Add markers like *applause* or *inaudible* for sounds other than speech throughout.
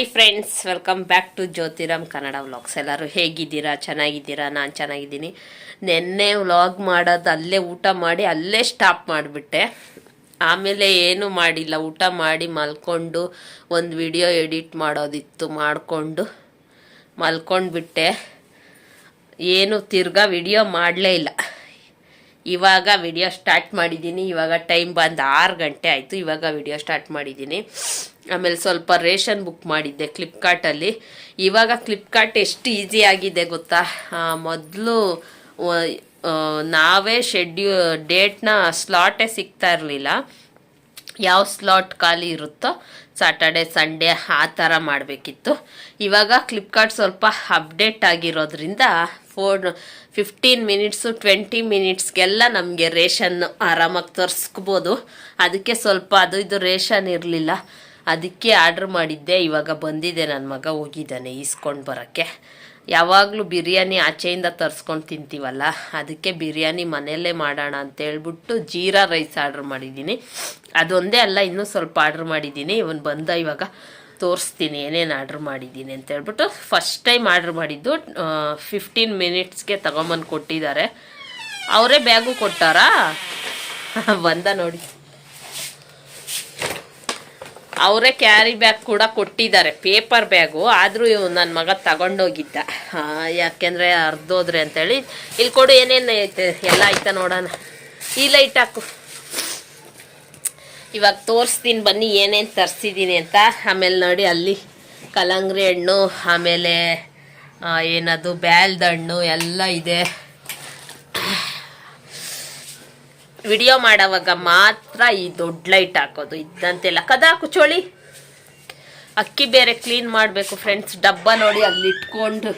Hi friends welcome back to Jyothiram Kannada vlogs ಎಲ್ಲರೂ ಹೇಗಿದ್ದೀರಾ? ಚೆನ್ನಾಗಿದ್ದೀರಾ? ನಾನು ಚೆನ್ನಾಗಿದ್ದೀನಿ. ನಿನ್ನೆ ವ್ಲಾಗ್ ಮಾಡೋದು ಅಲ್ಲೇ ಊಟ ಮಾಡಿ ಅಲ್ಲೇ ಸ್ಟಾಪ್ ಮಾಡಿಬಿಟ್ಟೆ. ಆಮೇಲೆ ಏನು ಮಾಡಿಲ್ಲ. ಊಟ ಮಾಡಿ ಮಲ್ಕೊಂಡು ಒಂದು ವಿಡಿಯೋ ಎಡಿಟ್ ಮಾಡೋದಿತ್ತು, ಮಾಡಿಕೊಂಡು ಮಲ್ಕೊಂಡ್ಬಿಟ್ಟೆ. ಏನು ತಿರ್ಗಾ ವಿಡಿಯೋ ಮಾಡಲೇ ಇಲ್ಲ. ಇವಾಗ ವಿಡಿಯೋ ಸ್ಟಾರ್ಟ್ ಮಾಡಿದ್ದೀನಿ. ಇವಾಗ ಟೈಮ್ ಬಂದು ಆರು ಗಂಟೆ ಆಯಿತು. ಇವಾಗ ವಿಡಿಯೋ ಸ್ಟಾರ್ಟ್ ಮಾಡಿದ್ದೀನಿ. ಆಮೇಲೆ ಸ್ವಲ್ಪ ರೇಷನ್ ಬುಕ್ ಮಾಡಿದ್ದೆ ಫ್ಲಿಪ್ಕಾರ್ಟಲ್ಲಿ. ಇವಾಗ ಫ್ಲಿಪ್ಕಾರ್ಟ್ ಎಷ್ಟು ಈಸಿ ಆಗಿದೆ ಗೊತ್ತಾ? ಮೊದಲು ನಾವೇ ಶೆಡ್ಯೂ, ಡೇಟ್ನ ಸ್ಲಾಟೇ ಸಿಗ್ತಾ ಇರಲಿಲ್ಲ. ಯಾವ ಸ್ಲಾಟ್ ಖಾಲಿ ಇರುತ್ತೋ ಸಾಟರ್ಡೆ, ಸಂಡೇ ಆ ಥರ ಮಾಡಬೇಕಿತ್ತು. ಇವಾಗ ಫ್ಲಿಪ್ಕಾರ್ಟ್ ಸ್ವಲ್ಪ ಅಪ್ಡೇಟ್ ಆಗಿರೋದ್ರಿಂದ ಫೋರ್ ಫಿಫ್ಟೀನ್ ಮಿನಿಟ್ಸು ಟ್ವೆಂಟಿ ಮಿನಿಟ್ಸ್ಗೆಲ್ಲ ನಮಗೆ ರೇಷನ್ ಆರಾಮಾಗಿ ತರಿಸ್ಕೋಬೋದು. ಅದಕ್ಕೆ ಸ್ವಲ್ಪ ಅದು ಇದು ರೇಷನ್ ಇರಲಿಲ್ಲ. ಅದಕ್ಕೆ ಆರ್ಡ್ರ್ ಮಾಡಿದ್ದೆ. ಇವಾಗ ಬಂದಿದೆ. ನನ್ನ ಮಗ ಹೋಗಿದ್ದಾನೆ. ಈಸ್ಕೊಂಡು ಬರೋಕ್ಕೆ. ಯಾವಾಗಲೂ ಬಿರಿಯಾನಿ ಆಚೆಯಿಂದ ತರಿಸ್ಕೊಂಡು ತಿಂತೀವಲ್ಲ? ಅದಕ್ಕೆ ಬಿರಿಯಾನಿ ಮನೆಯಲ್ಲೇ ಮಾಡೋಣ ಅಂತ ಹೇಳ್ಬಿಟ್ಟು ಜೀರಾ ರೈಸ್ ಆರ್ಡ್ರ್ ಮಾಡಿದ್ದೀನಿ. ಅದೊಂದೇ ಅಲ್ಲ, ಇನ್ನೂ ಸ್ವಲ್ಪ ಆರ್ಡ್ರ್ ಮಾಡಿದ್ದೀನಿ. ಇವನು ಬಂದ ಇವಾಗ ತೋರಿಸ್ತೀನಿ, ಏನೇನು ಆರ್ಡ್ರ್ ಮಾಡಿದ್ದೀನಿ ಅಂತ ಹೇಳ್ಬಿಟ್ಟು ಫಸ್ಟ್ ಟೈಮ್ ಆರ್ಡ್ರ್ ಮಾಡಿದ್ದು ಫಿಫ್ಟೀನ್ ಮಿನಿಟ್ಸ್ಗೆ ತಗೊಂಬಂದು ಕೊಟ್ಟಿದ್ದಾರೆ. ಅವರೇ ಬ್ಯಾಗು ಕೊಟ್ಟಾರಾ? *laughs* ಬಂದ ನೋಡಿ. ಅವರೇ ಕ್ಯಾರಿ ಬ್ಯಾಗ್ ಕೂಡ ಕೊಟ್ಟಿದ್ದಾರೆ ಪೇಪರ್ ಬ್ಯಾಗು ಆದರೂ ನನ್ನ ಮಗ ತಗೊಂಡೋಗಿದ್ದ. ಯಾಕೆಂದರೆ ಅರ್ಧೋದ್ರೆ ಅಂತೇಳಿ ಇಲ್ಲಿ ಕೊಡು ಏನೇನು ಐತೆ? ಎಲ್ಲ ಆಯ್ತಾ ನೋಡೋಣ. ಈ ಲೈಟ್ ಹಾಕು. ಇವಾಗ ತೋರಿಸ್ತೀನಿ ಬನ್ನಿ, ಏನೇನು ತರಿಸಿದ್ದೀನಿ ಅಂತ. ಆಮೇಲೆ ನೋಡಿ ಅಲ್ಲಿ ಕಲಂಗ್ರಿ ಹಣ್ಣು, ಆಮೇಲೆ ಏನದು ಬ್ಯಾಲ್ದ ಹಣ್ಣು ಎಲ್ಲ ಇದೆ. ವಿಡಿಯೋ ಮಾಡೋವಾಗ ಮಾತ್ರ ಈ ದೊಡ್ಡ ಲೈಟ್ ಹಾಕೋದು, ಇದ್ದಂತೆಲ್ಲ. ಕದ ಕುಚೋಳಿ ಅಕ್ಕಿ ಬೇರೆ ಕ್ಲೀನ್ ಮಾಡಬೇಕು ಫ್ರೆಂಡ್ಸ್, ಡಬ್ಬ ನೋಡಿ ಅಲ್ಲಿ ಇಟ್ಕೊಂಡು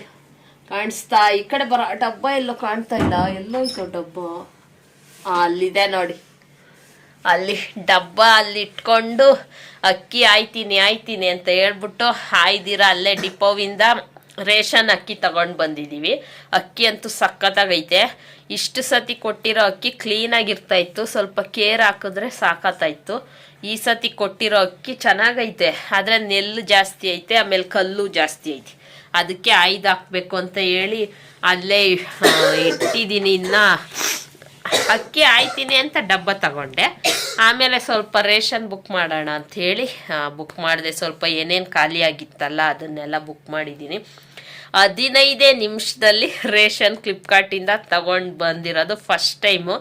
ಕಾಣಿಸ್ತಾ. ಈ ಕಡೆ ಬರೋ ಡಬ್ಬ ಎಲ್ಲೋ ಕಾಣ್ತಾ ಇಲ್ಲ, ಎಲ್ಲೋ ಇತ್ತು ಡಬ್ಬ. ಅಲ್ಲಿದೆ ನೋಡಿ. ಅಲ್ಲಿ ಡಬ್ಬ ಅಲ್ಲಿ ಇಟ್ಕೊಂಡು, ಅಕ್ಕಿ ಆಯ್ತೀನಿ ಆಯ್ತೀನಿ ಅಂತ ಹೇಳ್ಬಿಟ್ಟು ಆಯ್ದಿರ ಅಲ್ಲೇ ಡಿಪೋವಿಂದ ರೇಷನ್ ಅಕ್ಕಿ ತಗೊಂಡು ಬಂದಿದ್ದೀವಿ ಅಕ್ಕಿ ಅಂತೂ ಸಖತ್ತಾಗೈತೆ. ಇಷ್ಟು ಸತಿ ಕೊಟ್ಟಿರೋ ಅಕ್ಕಿ ಕ್ಲೀನಾಗಿರ್ತಾ ಇತ್ತು ಸ್ವಲ್ಪ ಕೇರ್ ಹಾಕಿದ್ರೆ ಸಾಕತ್ತಾಯಿತ್ತು ಈ ಸತಿ ಕೊಟ್ಟಿರೋ ಅಕ್ಕಿ ಚೆನ್ನಾಗೈತೆ. ಆದರೆ ನೆಲ್ಲು ಜಾಸ್ತಿ ಐತೆ, ಆಮೇಲೆ ಕಲ್ಲು ಜಾಸ್ತಿ ಐತೆ. ಅದಕ್ಕೆ ಆಯ್ದು ಹಾಕ್ಬೇಕು ಅಂತ ಹೇಳಿ ಅಲ್ಲೇ ಇಟ್ಟಿದ್ದೀನಿ ಇನ್ನು. ಅಕ್ಕಿ ಆಯ್ತೀನಿ ಅಂತ ಡಬ್ಬ ತಗೊಂಡೆ. ಆಮೇಲೆ ಸ್ವಲ್ಪ ರೇಷನ್ ಬುಕ್ ಮಾಡೋಣ ಅಂತ ಹೇಳಿ ಬುಕ್ ಮಾಡಿದೆ. ಸ್ವಲ್ಪ ಏನೇನು ಖಾಲಿ ಆಗಿತ್ತಲ್ಲ ಅದನ್ನೆಲ್ಲ ಬುಕ್ ಮಾಡಿದ್ದೀನಿ. ಹದಿನೈದೇ ನಿಮಿಷದಲ್ಲಿ ರೇಷನ್ ಫ್ಲಿಪ್ಕಾರ್ಟಿಂದ ತಗೊಂಡು ಬಂದಿರೋದು ಫಸ್ಟ್ ಟೈಮು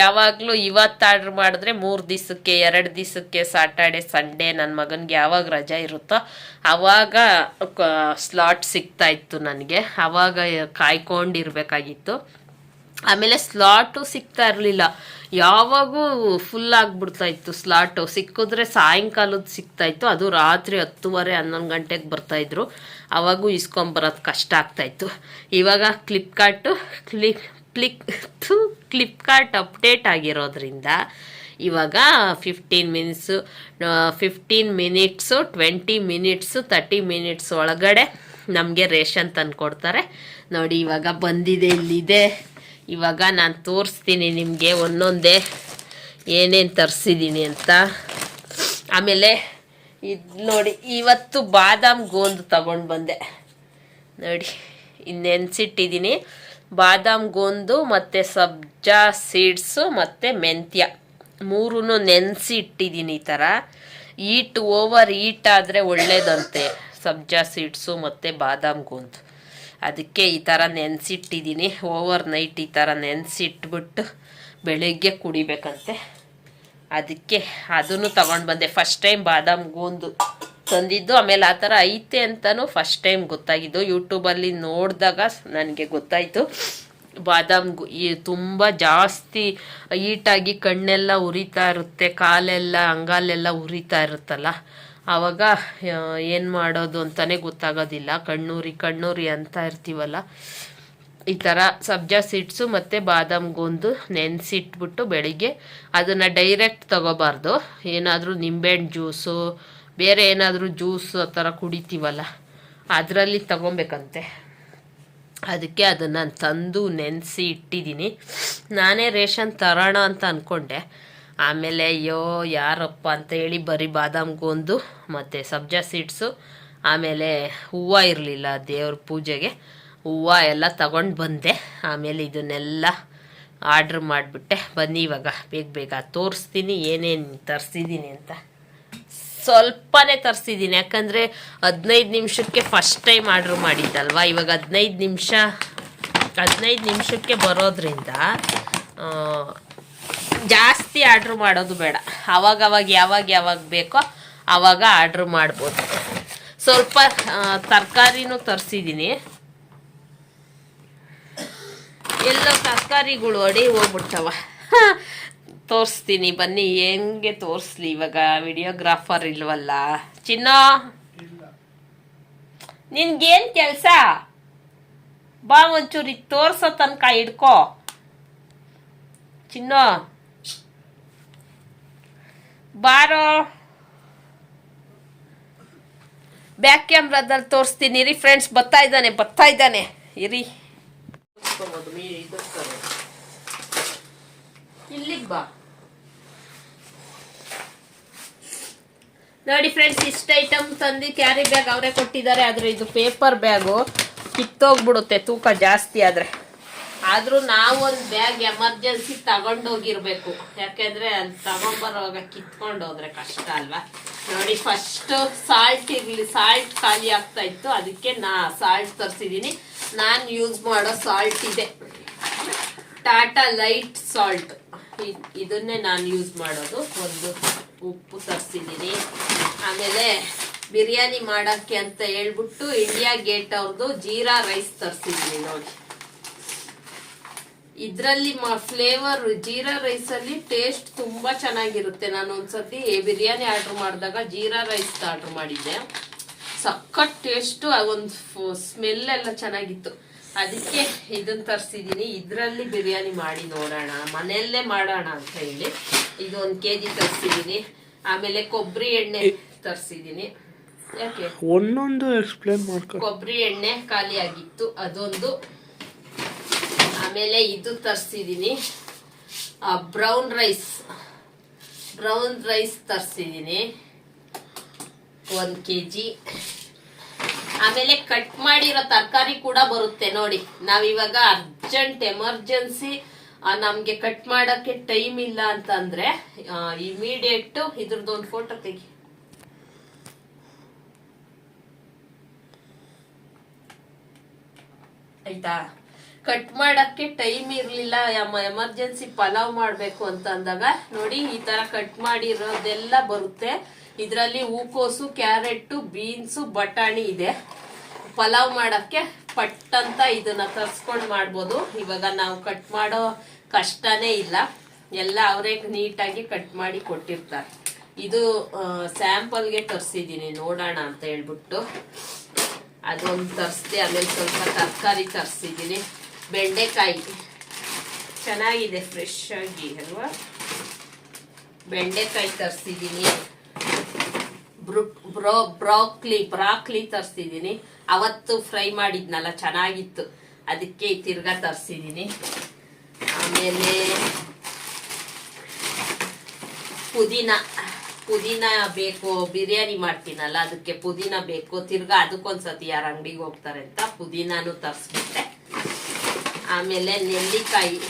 ಯಾವಾಗಲೂ ಇವತ್ತು ಆರ್ಡ್ರ್ ಮಾಡಿದ್ರೆ ಮೂರು ದಿವಸಕ್ಕೆ, ಎರಡು ದಿವಸಕ್ಕೆ ಸಾಟರ್ಡೆ ಸಂಡೇ ನನ್ನ ಮಗನಿಗೆ ಯಾವಾಗ ರಜಾ ಇರುತ್ತೋ ಆವಾಗ ಸ್ಲಾಟ್ ಸಿಗ್ತಾ ಇತ್ತು ನನಗೆ. ಆವಾಗ ಕಾಯ್ಕೊಂಡಿರ್ಬೇಕಾಗಿತ್ತು. ಆಮೇಲೆ ಸ್ಲಾಟು ಸಿಗ್ತಾ ಇರಲಿಲ್ಲ. ಯಾವಾಗೂ ಫುಲ್ ಆಗಿಬಿಡ್ತಾ ಇತ್ತು ಸ್ಲಾಟು. ಸಿಕ್ಕಿದ್ರೆ ಸಾಯಂಕಾಲದ ಸಿಗ್ತಾ ಇತ್ತು. ಅದು ರಾತ್ರಿ ಹತ್ತುವರೆ, ಹನ್ನೊಂದು ಗಂಟೆಗೆ ಬರ್ತಾಯಿದ್ರು ಅವಾಗೂ ಇಸ್ಕೊಂಬರೋದು ಕಷ್ಟ ಆಗ್ತಾಯಿತ್ತು ಇವಾಗ Flipkart click click Flipkart update ಆಗಿರೋದ್ರಿಂದ ಇವಾಗ fifteen minutes fifteen minutes twenty minutes thirty minutes ಒಳಗಡೆ ನಮಗೆ ರೇಷನ್ ತಂದು ಕೊಡ್ತಾರೆ ನೋಡಿ ಇವಾಗ ಬಂದಿದೆ, ಇಲ್ಲಿದೆ. ಇವಾಗ ನಾನು ತೋರಿಸ್ತೀನಿ ನಿಮಗೆ ಒಂದೊಂದೇ ಏನೇನು ತರಿಸಿದ್ದೀನಿ ಅಂತ. ಆಮೇಲೆ ಇದು ನೋಡಿ, ಇವತ್ತು ಬಾದಾಮ್ ಗೋಂದು ತಗೊಂಡು ಬಂದೆ. ನೋಡಿ ನೆನೆಸಿಟ್ಟಿದ್ದೀನಿ ಬಾದಾಮ್ ಗೋಂದು ಮತ್ತು ಸಬ್ಜಾ ಸೀಡ್ಸು ಮತ್ತು ಮೆಂತ್ಯ. ಮೂರೂ ನೆನೆಸಿ ಇಟ್ಟಿದ್ದೀನಿ ಈ ಥರ ಈಟ್ ಓವರ್ ಈಟ್ ಆದರೆ ಒಳ್ಳೇದಂತೆ. ಸಬ್ಜಾ ಸೀಡ್ಸು ಮತ್ತು ಬಾದಾಮ್ ಗೋಂದು. ಅದಕ್ಕೆ ಈ ಥರ ನೆನೆಸಿಟ್ಟಿದ್ದೀನಿ ಓವರ್ ನೈಟ್ ಈ ಥರ ನೆನೆಸಿಟ್ಬಿಟ್ಟು ಬೆಳಗ್ಗೆ ಕುಡಿಬೇಕಂತೆ. ಅದಕ್ಕೆ ಅದನ್ನು ತಗೊಂಡು ಬಂದೆ. ಫಸ್ಟ್ ಟೈಮ್ ಬಾದಾಮ್ ಗೋಂದು ತಂದಿದ್ದು. ಆಮೇಲೆ ಆ ಥರ ಐತೆ ಅಂತಲೂ ಫಸ್ಟ್ ಟೈಮ್ ಗೊತ್ತಾಗಿದ್ದು. ಯೂಟ್ಯೂಬಲ್ಲಿ ನೋಡಿದಾಗ ನನಗೆ ಗೊತ್ತಾಯಿತು. ಬಾದಾಮ್ ಈ ತುಂಬ ಜಾಸ್ತಿ ಈಟಾಗಿ ಕಣ್ಣೆಲ್ಲ ಉರಿತಾ ಇರುತ್ತೆ, ಕಾಲೆಲ್ಲ, ಅಂಗಾಲೆಲ್ಲ ಉರಿತಾ ಇರುತ್ತಲ್ಲ. ಆವಾಗ ಏನು ಮಾಡೋದು ಅಂತಲೇ ಗೊತ್ತಾಗೋದಿಲ್ಲ. ಕಣ್ಣೂರಿ ಕಣ್ಣೂರಿ ಅಂತ ಇರ್ತೀವಲ್ಲ. ಈ ಥರ ಸಬ್ಜಾ ಸೀಡ್ಸು ಮತ್ತು ಬಾದಾಮ್ ಗೊಂದು ನೆನೆಸಿಟ್ಬಿಟ್ಟು ಬೆಳಿಗ್ಗೆ ಅದನ್ನು ಡೈರೆಕ್ಟ್ ತಗೋಬಾರ್ದು. ಏನಾದರೂ ನಿಂಬೆಹಣ್ಣು ಜ್ಯೂಸು, ಬೇರೆ ಏನಾದರೂ ಜ್ಯೂಸ್ ಆ ಥರ ಕುಡಿತೀವಲ್ಲ, ಅದರಲ್ಲಿ ತಗೊಬೇಕಂತೆ. ಅದಕ್ಕೆ ಅದನ್ನು ತಂದು ನೆನೆಸಿ ಇಟ್ಟಿದ್ದೀನಿ. ನಾನೇ ರೇಷನ್ ತರೋಣ ಅಂತ ಅಂದ್ಕೊಂಡೆ ಆಮೇಲೆ ಅಯ್ಯೋ ಯಾರಪ್ಪ ಅಂತ ಹೇಳಿ ಬರೀ ಬಾದಾಮ್ ಗೋಂದು ಮತ್ತು ಸಬ್ಜಾ ಸೀಡ್ಸು ಆಮೇಲೆ ಹೂವು ಇರಲಿಲ್ಲ ದೇವ್ರ ಪೂಜೆಗೆ. ಹೂವು ಎಲ್ಲ ತಗೊಂಡು ಬಂದೆ. ಆಮೇಲೆ ಇದನ್ನೆಲ್ಲ ಆರ್ಡ್ರ್ ಮಾಡಿಬಿಟ್ಟೆ. ಬನ್ನಿ ಇವಾಗ ಬೇಗ ಬೇಗ ತೋರಿಸ್ತೀನಿ ಏನೇನು ತರಿಸಿದ್ದೀನಿ ಅಂತ. ಸ್ವಲ್ಪನೇ ತರಿಸಿದ್ದೀನಿ ಯಾಕಂದರೆ ಹದಿನೈದು ನಿಮಿಷಕ್ಕೆ ಫಸ್ಟ್ ಟೈಮ್ ಆರ್ಡ್ರ್ ಮಾಡಿದ್ದಲ್ವ? ಇವಾಗ ಹದಿನೈದು ನಿಮಿಷ ಹದಿನೈದು ನಿಮಿಷಕ್ಕೆ ಬರೋದ್ರಿಂದ ಆ, ಜಾಸ್ತಿ ಆರ್ಡ್ರ್ ಮಾಡೋದು ಬೇಡ. ಅವಾಗ ಅವಾಗ ಯಾವಾಗ ಯಾವಾಗ ಬೇಕೋ ಆವಾಗ ಆರ್ಡ್ರ್ ಮಾಡ್ಬೋದು. ಸ್ವಲ್ಪ ತರಕಾರಿನೂ ತರಿಸಿದ್ದೀನಿ. ಎಲ್ಲ ತರಕಾರಿಗಳು ಅಡಿ ಹೋಗ್ಬಿಡ್ತಾವ. ತೋರಿಸ್ತೀನಿ ಬನ್ನಿ. ಹೆಂಗೆ ತೋರಿಸ್ಲಿ ಇವಾಗ? ವಿಡಿಯೋಗ್ರಾಫರ್ ಇಲ್ವಲ್ಲ? ಚಿನ್ನ? ನಿನ್ಗೇನು ಕೆಲಸ? ಬಾ ತೋರಿಸೋ ತೋರ್ಸೋ ತನಕ ಇಡ್ಕೋ ಚಿನ್ನ? ಬಾರೋ. ಬ್ಯಾಕ್ ಕ್ಯಾಮ್ರಾದಲ್ಲಿ ತೋರಿಸ್ತೀನಿ. ಇರಿ ಫ್ರೆಂಡ್ಸ್ ಬರ್ತಾ ಇದ್ದಾನೆ ಬರ್ತಾ ಇದ್ದಾನೆ. ಇರಿ. ಇಲ್ಲಿಗೆ ಬಾ. ನೋಡಿ ಫ್ರೆಂಡ್ಸ್ ಇಷ್ಟ ಐಟಮ್ ತಂದು ಕ್ಯಾರಿ ಬ್ಯಾಗ್ ಅವರೇ ಕೊಟ್ಟಿದ್ದಾರೆ ಆದರೆ ಇದು ಪೇಪರ್ ಬ್ಯಾಗು ಕಿತ್ತೋಗ್ಬಿಡುತ್ತೆ ತೂಕ ಜಾಸ್ತಿ ಆದ್ರೆ. ಆದ್ರೂ ನಾವೊಂದು ಬ್ಯಾಗ್ ಎಮರ್ಜೆನ್ಸಿ ತಗೊಂಡೋಗಿರ್ಬೇಕು. ಯಾಕೆಂದ್ರೆ ಅಲ್ಲಿ ತಗೊಂಡ್ಬರೋವಾಗ ಕಿತ್ಕೊಂಡು ಹೋದ್ರೆ ಕಷ್ಟ ಅಲ್ವಾ? ನೋಡಿ ಫಸ್ಟ್ ಸಾಲ್ಟ್ ಇರ್ಲಿ ಸಾಲ್ಟ್ ಖಾಲಿ ಆಗ್ತಾ ಇತ್ತು. ಅದಕ್ಕೆ ನಾ ಸಾಲ್ಟ್ ತರಿಸಿದೀನಿ. ನಾನು ಯೂಸ್ ಮಾಡೋ ಸಾಲ್ಟ್ ಇದೆ. ಟಾಟಾ ಲೈಟ್ ಸಾಲ್ಟ್ ಇದನ್ನೇ ನಾನು ಯೂಸ್ ಮಾಡೋದು. ಒಂದು ಉಪ್ಪು ತರಿಸಿದ್ದೀನಿ ಆಮೇಲೆ ಬಿರಿಯಾನಿ ಮಾಡಕ್ಕೆ ಅಂತ ಹೇಳ್ಬಿಟ್ಟು ಇಂಡಿಯಾ ಗೇಟ್ ಅವ್ರದ್ದು ಜೀರಾ ರೈಸ್ ತರಿಸಿದ್ದೀನಿ ನೋಡಿ. ಇದರಲ್ಲಿ ಫ್ಲೇವರ್ ಜೀರಾ ರೈಸ್ ಅಲ್ಲಿ ಟೇಸ್ಟ್ ತುಂಬಾ ಚೆನ್ನಾಗಿರುತ್ತೆ. ನಾನು ಒಂದ್ಸತಿ ಬಿರಿಯಾನಿ ಆರ್ಡರ್ ಮಾಡಿದಾಗ ಜೀರಾ ರೈಸ್ ಆರ್ಡರ್ ಮಾಡಿದ್ದೆ. ಸಖತ್ ಟೇಸ್ಟ್ ಒಂದು ಸ್ಮೆಲ್ ಎಲ್ಲ ಚೆನ್ನಾಗಿತ್ತು. ಅದಕ್ಕೆ ಇದನ್ನ ತರಿಸಿದ್ದೀನಿ ಇದರಲ್ಲಿ ಬಿರಿಯಾನಿ ಮಾಡಿ ನೋಡೋಣ. ಮನೆಯಲ್ಲೇ ಮಾಡೋಣ ಅಂತ ಹೇಳಿ ಇದು ಒಂದು ಕೆ ಜಿ ತರಿಸಿದ್ದೀನಿ ಆಮೇಲೆ ಕೊಬ್ಬರಿ ಎಣ್ಣೆ ತರಿಸಿದ್ದೀನಿ ಯಾಕೆ? ಒಂದೊಂದು ಎಕ್ಸ್ಪ್ಲೇನ್ ಕೊಬ್ಬರಿ ಎಣ್ಣೆ ಖಾಲಿ ಆಗಿತ್ತು ಅದೊಂದು ಆಮೇಲೆ ಇದು ತರಿಸಿದ್ದೀನಿ ಬ್ರೌನ್ ರೈಸ್ ಬ್ರೌನ್ ರೈಸ್ ತರಿಸಿದ್ದೀನಿ ಒಂದು ಕೆ ಜಿ ಆಮೇಲೆ ಕಟ್ ಮಾಡಿರೋ ತರಕಾರಿ ಕೂಡ ಬರುತ್ತೆ ನೋಡಿ. ನಾವಿವಾಗ ಅರ್ಜೆಂಟ್ ಎಮರ್ಜೆನ್ಸಿ ನಮಗೆ ಕಟ್ ಮಾಡೋಕ್ಕೆ ಟೈಮ್ ಇಲ್ಲ ಅಂತಂದ್ರೆ ಇಮಿಡಿಯೇಟ್ ಇದ್ರದ್ದು ಒಂದು ಫೋಟೋ ತೆಗಿ. ಆಯ್ತಾ? ಕಟ್ ಮಾಡಕ್ಕೆ ಟೈಮ್ ಇರ್ಲಿಲ್ಲ. ಎಮರ್ಜೆನ್ಸಿ ಪಲಾವ್ ಮಾಡ್ಬೇಕು ಅಂತ ಅಂದಾಗ, ನೋಡಿ ಈ ತರ ಕಟ್ ಮಾಡಿರೋದೆಲ್ಲ ಬರುತ್ತೆ. ಇದರಲ್ಲಿ ಹೂಕೋಸು ಕ್ಯಾರೆಟ್ ಬೀನ್ಸು, ಬಟಾಣಿ ಇದೆ. ಪಲಾವ್ ಮಾಡಕ್ಕೆ ಪಟ್ ಅಂತ ಇದನ್ನ ತರ್ಸ್ಕೊಂಡು ಮಾಡ್ಬೋದು. ಇವಾಗ ನಾವು ಕಟ್ ಮಾಡೋ ಕಷ್ಟನೇ ಇಲ್ಲ. ಎಲ್ಲ ಅವರೇ ನೀಟಾಗಿ ಕಟ್ ಮಾಡಿ ಕೊಟ್ಟಿರ್ತಾರೆ. ಇದು ಸ್ಯಾಂಪಲ್ಗೆ ತರಿಸಿದ್ದೀನಿ. ನೋಡೋಣ ಅಂತ ಹೇಳ್ಬಿಟ್ಟು. ಅದೊಂದು ತರಿಸ್ದೆ, ಆಮೇಲೆ ಸ್ವಲ್ಪ ತರಕಾರಿ ತರಿಸಿದ್ದೀನಿ. ಬೆಂಡೆಕಾಯಿ. ಚೆನ್ನಾಗಿದೆ ಫ್ರೆಶ್ ಆಗಿ ಅಲ್ವಾ? ಬೆಂಡೆಕಾಯಿ ತರಿಸಿದ್ದೀನಿ ಬ್ರೋ ಬ್ರಾಕ್ಲಿ ಬ್ರಾಕ್ಲಿ ತರಿಸಿದ್ದೀನಿ ಅವತ್ತು ಫ್ರೈ ಮಾಡಿದ್ನಲ್ಲ ಚೆನ್ನಾಗಿತ್ತು. ಅದಕ್ಕೆ ತಿರ್ಗಾ ತರಿಸಿದ್ದೀನಿ ಆಮೇಲೆ ಪುದೀನ ಪುದೀನ ಬೇಕು ಬಿರಿಯಾನಿ ಮಾಡ್ತೀನಲ್ಲ ಅದಕ್ಕೆ ಪುದೀನ ಬೇಕು. ತಿರ್ಗಾ ಅದಕ್ಕೊಂದ್ಸತಿ ಯಾರು ಅಂಗಡಿಗೆ ಹೋಗ್ತಾರೆ ಅಂತ ಪುದೀನಾನು ತರಿಸ್ಬಿಟ್ಟೆ. ಆಮೇಲೆ ನೆಲ್ಲಿಕಾಯಿ.